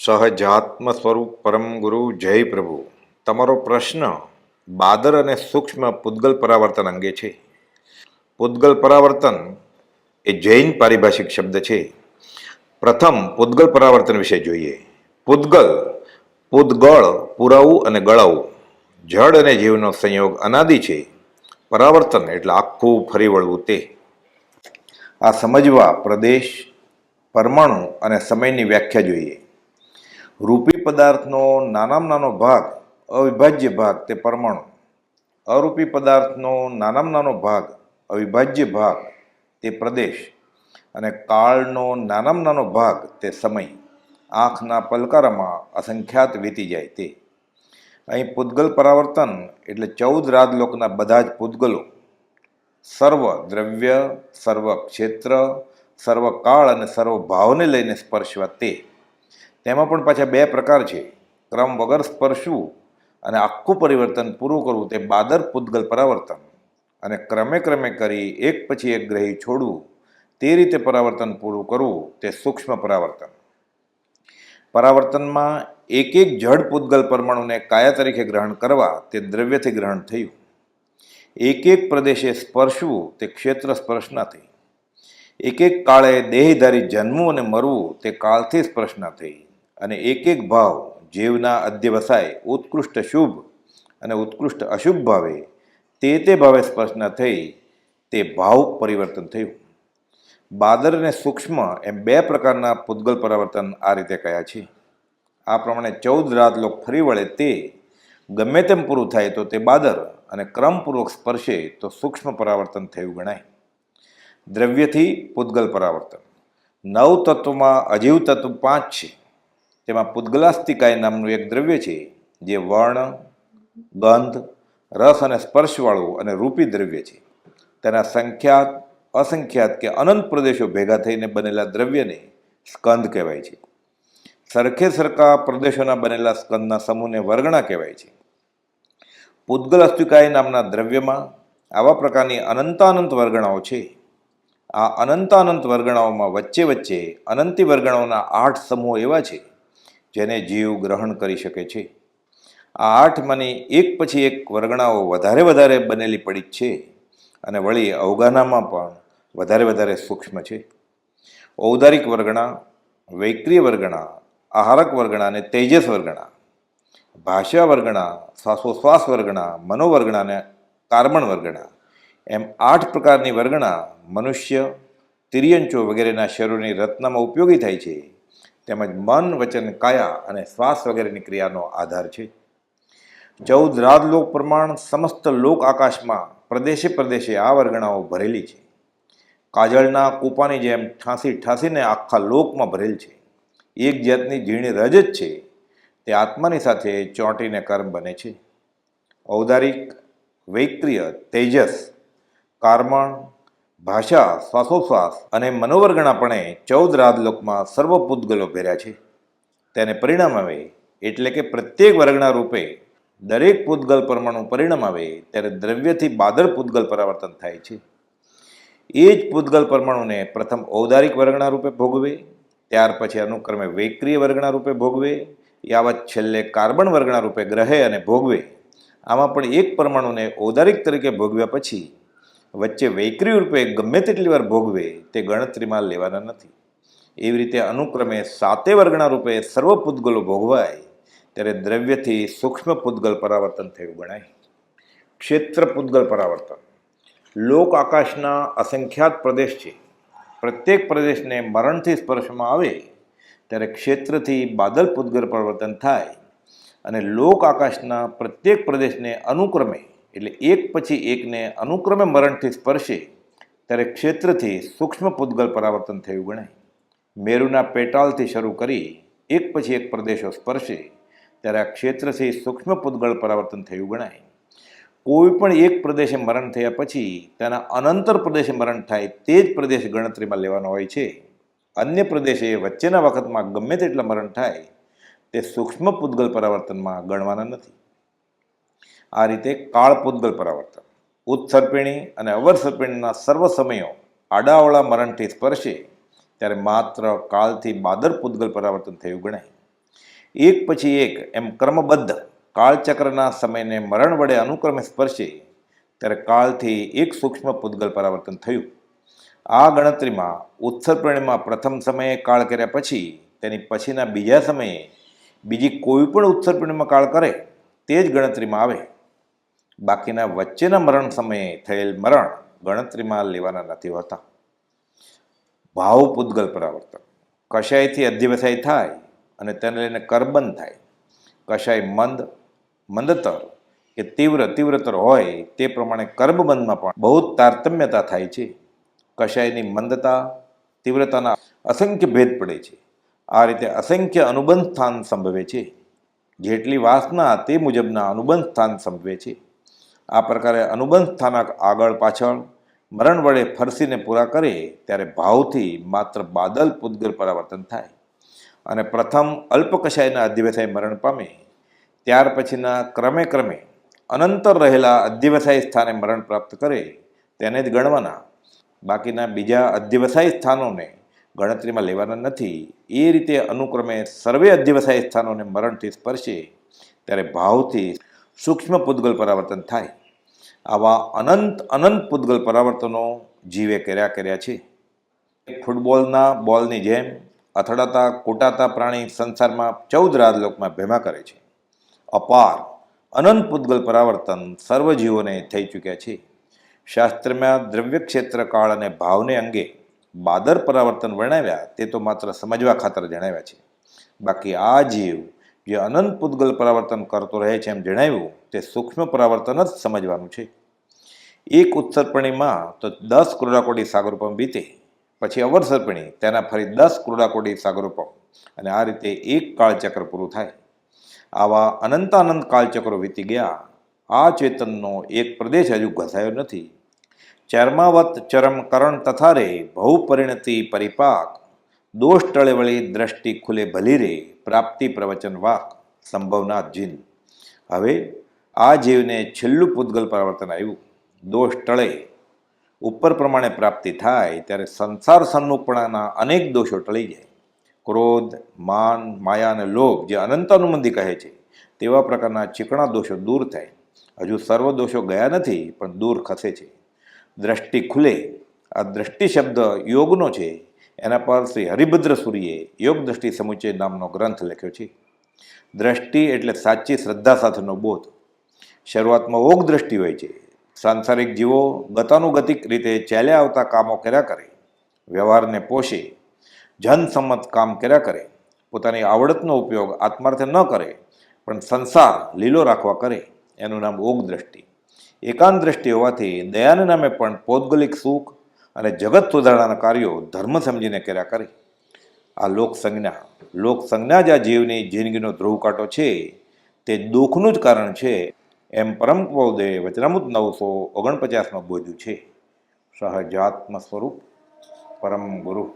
સહજાત્મ સ્વરૂપ પરમ ગુરુ જય પ્રભુ. તમારો પ્રશ્ન બાદર અને સૂક્ષ્મ પૂદગલ પરાવર્તન અંગે છે. પૂદગલ પરાવર્તન એ જૈન પારિભાષિક શબ્દ છે. પ્રથમ પૂદગલ પરાવર્તન વિશે જોઈએ. પૂદગલ પૂદગળ પુરાવું અને ગળાવું. જળ અને જીવનો સંયોગ અનાદિ છે. પરાવર્તન એટલે આખું ફરી વળવું તે. આ સમજવા પ્રદેશ, પરમાણુ અને સમયની વ્યાખ્યા જોઈએ. રૂપી પદાર્થનો નાનામાં નાનો ભાગ, અવિભાજ્ય ભાગ, તે પરમાણુ. અરૂપી પદાર્થનો નાનામાં નાનો ભાગ, અવિભાજ્ય ભાગ, તે પ્રદેશ. અને કાળનો નાનામાં નાનો ભાગ, તે સમય. આંખના પલકારામાં અસંખ્યાત વીતી જાય તે. અહીં પૂદગલ પરાવર્તન એટલે ચૌદ રાજલોકના બધા જ પૂદગલો સર્વ દ્રવ્ય, સર્વ ક્ષેત્ર, સર્વ કાળ અને સર્વ ભાવને લઈને સ્પર્શવા તે. તેમાં પણ પાછા બે પ્રકાર છે. ક્રમ વગર સ્પર્શવું અને આખું પરિવર્તન પૂરું કરવું તે બાદર પૂતગલ પરાવર્તન. અને ક્રમે ક્રમે કરી એક પછી એક ગ્રહી છોડવું, તે રીતે પરાવર્તન પૂરું કરવું તે સૂક્ષ્મ પરાવર્તન. પરાવર્તનમાં એક એક જડ પૂતગલ પરમાણુને કાયા તરીકે ગ્રહણ કરવા તે દ્રવ્યથી ગ્રહણ થયું. એક એક પ્રદેશે સ્પર્શવું તે ક્ષેત્ર સ્પર્શના થઈ એક એક કાળે દેહધારી જન્મવું અને મરવું તે કાળથી સ્પર્શના થઈ અને એક એક ભાવ જીવના અધ્યવસાય ઉત્કૃષ્ટ શુભ અને ઉત્કૃષ્ટ અશુભ ભાવે, તે તે ભાવે સ્પર્શના થઈ, તે ભાવ પરિવર્તન થયું. બાદર અને સૂક્ષ્મ એમ બે પ્રકારના પૂતગલ પરાવર્તન આ રીતે કયા છે. આ પ્રમાણે ચૌદ રાત લોક ફરી વળે તે, ગમે તેમ પૂરું થાય તો તે બાદર અને ક્રમપૂર્વક સ્પર્શે તો સૂક્ષ્મ પરાવર્તન થયું ગણાય. દ્રવ્યથી પૂતગલ પરાવર્તન. નવ તત્વમાં અજીવ તત્વ પાંચ છે. તેમાં પુદ્ગલાસ્તિકાય નામનું એક દ્રવ્ય છે, જે વર્ણ, ગંધ, રસ અને સ્પર્શવાળું અને રૂપી દ્રવ્ય છે. તેના સંખ્યાત, અસંખ્યાત કે અનંત પ્રદેશો ભેગા થઈને બનેલા દ્રવ્યને સ્કંદ કહેવાય છે. સરખે સરખા પ્રદેશોના બનેલા સ્કંદના સમૂહને વર્ગણા કહેવાય છે. પૂદગલ અસ્તિકાય નામના દ્રવ્યમાં આવા પ્રકારની અનંતાનંત વર્ગણાઓ છે. આ અનંતાનંત વર્ગણાઓમાં વચ્ચે વચ્ચે અનંતી વર્ગણાઓના આઠ સમૂહો એવા છે. જેને જીવ ગ્રહણ કરી શકે છે. આ આઠ મની એક પછી એક વર્ગણાઓ વધારે વધારે બનેલી પડી છે અને વળી અવગાનામાં પણ વધારે વધારે સૂક્ષ્મ છે. ઔદારિક વર્ગણા, વૈક્રિય વર્ગણા, આહારક વર્ગણા અને તેજસ વર્ગણા, ભાષા વર્ગણા, શ્વાસોશ્વાસ વર્ગણા, મનોવર્ગણા અને કાર્બન વર્ગણા એમ આઠ પ્રકારની વર્ગણા મનુષ્ય, તિર્યંચો વગેરેના શરીરની રત્નમાં ઉપયોગી થાય છે. તેમજ મન વચન કાયા અને શ્વાસ વગેરેની ક્રિયાનો આધાર છે. ચૌદ રાજલોક પ્રમાણ સમસ્ત લોક આકાશમાં પ્રદેશે પ્રદેશે આ વર્ગણાઓ ભરેલી છે. કાજળના કૂપાની જેમ ઠાંસી ઠાંસીને આખા લોકમાં ભરેલ છે. એક જાતની ઝીણી રજ જ છે, તે આત્માની સાથે ચોંટીને કર્મ બને છે. ઔદારિક, વૈક્રિય, તેજસ, કાર્મણ ભાષા શ્વાસોશ્વાસ અને મનોવર્ગણાપણે ચૌદ રાજલોકમાં સર્વ પૂતગલો ભેર્યા છે. તેને પરિણામ આવે એટલે કે પ્રત્યેક વર્ગના રૂપે દરેક પૂતગલ પરમાણુ પરિણામ આવે ત્યારે દ્રવ્યથી બાદર પૂતગલ પરાવર્તન થાય છે. એ જ પૂતગલ પરમાણુને પ્રથમ ઔદારિક વર્ગના રૂપે ભોગવે, ત્યાર પછી અનુક્રમે વૈક્રિય વર્ગના રૂપે ભોગવે, યાવત છેલ્લે કાર્બન વર્ગના રૂપે ગ્રહે અને ભોગવે. આમાં પણ એક પરમાણુને ઔદારિક તરીકે ભોગવ્યા પછી વચ્ચે વૈકરી રૂપે ગમે તેટલી વાર ભોગવે, તે ગણતરીમાં લેવાના નથી. એવી રીતે અનુક્રમે સાતે વર્ગના રૂપે સર્વ પૂતગલો ભોગવાય, ત્યારે દ્રવ્યથી સૂક્ષ્મ પૂતગલ પરાવર્તન થયું ગણાય. ક્ષેત્ર પૂતગલ પરાવર્તન. લોક આકાશના અસંખ્યાત પ્રદેશ છે. પ્રત્યેક પ્રદેશને મરણથી સ્પર્શમાં આવે, ત્યારે ક્ષેત્રથી બાદલ પૂદગલ પરિવર્તન થાય અને લોક આકાશના પ્રત્યેક પ્રદેશને અનુક્રમે એટલે એક પછી એકને અનુક્રમે મરણથી સ્પર્શે ત્યારે ક્ષેત્રથી સૂક્ષ્મ પૂદગલ પરાવર્તન થયું ગણાય. મેરુના પેટાલથી શરૂ કરી એક પછી એક પ્રદેશો સ્પર્શે ત્યારે આ ક્ષેત્રથી સૂક્ષ્મ પૂદગળ પરાવર્તન થયું ગણાય. કોઈ પણ એક પ્રદેશે મરણ થયા પછી તેના અનંતર પ્રદેશે મરણ થાય તે જ પ્રદેશ ગણતરીમાં લેવાનો હોય છે. અન્ય પ્રદેશે વચ્ચેના વખતમાં ગમે તેટલા મરણ થાય તે સૂક્ષ્મ પૂદગલ પરાવર્તનમાં ગણવાના નથી. આ રીતે કાળ પૂદગલ પરાવર્તન ઉત્સર્પિણી અને અવરસર્પિણીના સર્વ સમયો આડાવળા મરણથી સ્પર્શે, ત્યારે માત્ર કાળથી બાદર પૂદગલ પરાવર્તન થયું ગણાય. એક પછી એક એમ ક્રમબદ્ધ કાળચક્રના સમયને મરણ વડે અનુક્રમે સ્પર્શે, ત્યારે કાળથી એક સૂક્ષ્મ પૂતગલ પરાવર્તન થયું. આ ગણતરીમાં ઉત્સર પ્રથમ સમયે કાળ કર્યા પછી, તેની પછીના બીજા સમયે બીજી કોઈ પણ ઉત્સર કાળ કરે, તે જ ગણતરીમાં આવે. બાકીના વચ્ચેના મરણ સમયે થયેલ મરણ ગણતરીમાં લેવાના નથી હોતા. ભાવ પૂદગલ પરાવર્તન. કશાયથી અધ્યવસાય થાય અને તેને લઈને કરબંધ થાય. કશાય મંદ, મંદતર કે તીવ્ર, તીવ્રતર હોય તે પ્રમાણે કર્મબંધમાં પણ બહુ તારતમ્યતા થાય છે. કશાયની મંદતા, તીવ્રતાના અસંખ્ય ભેદ પડે છે. આ રીતે અસંખ્ય અનુબંધ સ્થાન સંભવે છે. જેટલી વાસના તે મુજબના અનુબંધ સ્થાન સંભવે છે. આ પ્રકારે અનુબંધ સ્થાનક આગળ પાછળ મરણ વડે ફરસીને પૂરા કરે ત્યારે ભાવથી માત્ર બાદલ પૂતગલ પરાવર્તન થાય. અને પ્રથમ અલ્પકશાયના અધ્યવસાય મરણ પામે, ત્યાર પછીના ક્રમે ક્રમે અનંતર રહેલા અધ્યવસાય સ્થાને મરણ પ્રાપ્ત કરે તેને જ ગણવાના. બાકીના બીજા અધ્યવસાય સ્થાનોને ગણતરીમાં લેવાના નથી. એ રીતે અનુક્રમે સર્વે અધ્યવસાય સ્થાનોને મરણથી સ્પર્શે ત્યારે ભાવથી સૂક્ષ્મ પૂદગલ પરાવર્તન થાય. આવા અનંત અનંત પૂતગલ પરાવર્તનો જીવે કર્યા કર્યા છે. ફૂટબોલના બોલની જેમ અથડાતા, કૂટાતા પ્રાણી સંસારમાં ચૌદ રાજલોકમાં ભેમા કરે છે. અપાર, અનંત પૂતગલ પરાવર્તન સર્વ જીવોને થઈ ચૂક્યા છે. શાસ્ત્રમાં દ્રવ્ય ક્ષેત્ર કાળ અને ભાવને અંગે બાદર પરાવર્તન વર્ણવ્યા તે તો માત્ર સમજવા ખાતર જણાવ્યા છે. બાકી આ જીવ જે અનંત પૂતગલ પરાવર્તન કરતો રહે છે એમ જણાવ્યું, તે સૂક્ષ્મ પરાવર્તન જ સમજવાનું છે. એક ઉત્સર્પણીમાં તો દસ ક્રોડાકોટી સાગરોપમ બીતે પછી અવરસર્પણી તેના ફરી દસ ક્રોડાકોટી સાગરોપમ, અને આ રીતે એક કાળચક્ર પૂરું થાય. આવા અનંતાનંત કાળચક્રો વીતી ગયા, આ ચેતનનો એક પ્રદેશ હજુ ઘસાયો નથી. ચર્માવત ચરમ કરણ તથા રે, ભવ પરિણતિ પરિપાક દોષ ટળે વળી દ્રષ્ટિ ખુલે ભલી રે, પ્રાપ્તિ પ્રવચન વાક સંભવના જીન. હવે આ જીવને છેલ્લું પૂતગલ પરિવર્તન આવ્યું. દોષ ટળે, ઉપર પ્રમાણે પ્રાપ્તિ થાય ત્યારે સંસાર સન્મુખપણાના અનેક દોષો ટળી જાય. ક્રોધ, માન, માયા અને લોભ જે અનંત અનુમંદી કહે છે, તેવા પ્રકારના ચીકણા દોષો દૂર થાય. હજુ સર્વ દોષો ગયા નથી, પણ દૂર ખસે છે. દ્રષ્ટિ ખુલે, આ દ્રષ્ટિ શબ્દ યોગનો છે. એના પર શ્રી હરિભદ્ર સૂરીએ યોગ દ્રષ્ટિ સમુચય નામનો ગ્રંથ લખ્યો છે. દ્રષ્ટિ એટલે સાચી શ્રદ્ધા સાથેનો બોધ. શરૂઆતમાં ઓગ દ્રષ્ટિ હોય છે. સાંસારિક જીવો ગતાનુગતિક રીતે ચાલ્યા આવતા કામો કર્યા કરે. વ્યવહારને પોષે. જનસંમત કામ કર્યા કરે. પોતાની આવડતનો ઉપયોગ આત્માર્થે ન કરે, પણ સંસાર લીલો રાખવા કરે. એનું નામ ઓગ દ્રષ્ટિ. એકાંત દ્રષ્ટિ હોવાથી દયાના નામે પણ પૌદ્ગલિક સુખ અને જગત સુધારણાના કાર્યો ધર્મ સમજીને કર્યા કરે. આ લોક સંજ્ઞા લોક સંજ્ઞા જ આ જીવની જિંદગીનો ધ્રુવ કાંટો છે. તે દુઃખનું જ કારણ છે. એમ પરમ પૌદે વચનામૃત નવસો ઓગણપચાસમાં બોધ્યું છે. સહજાત્મ સ્વરૂપ પરમ ગુરુ.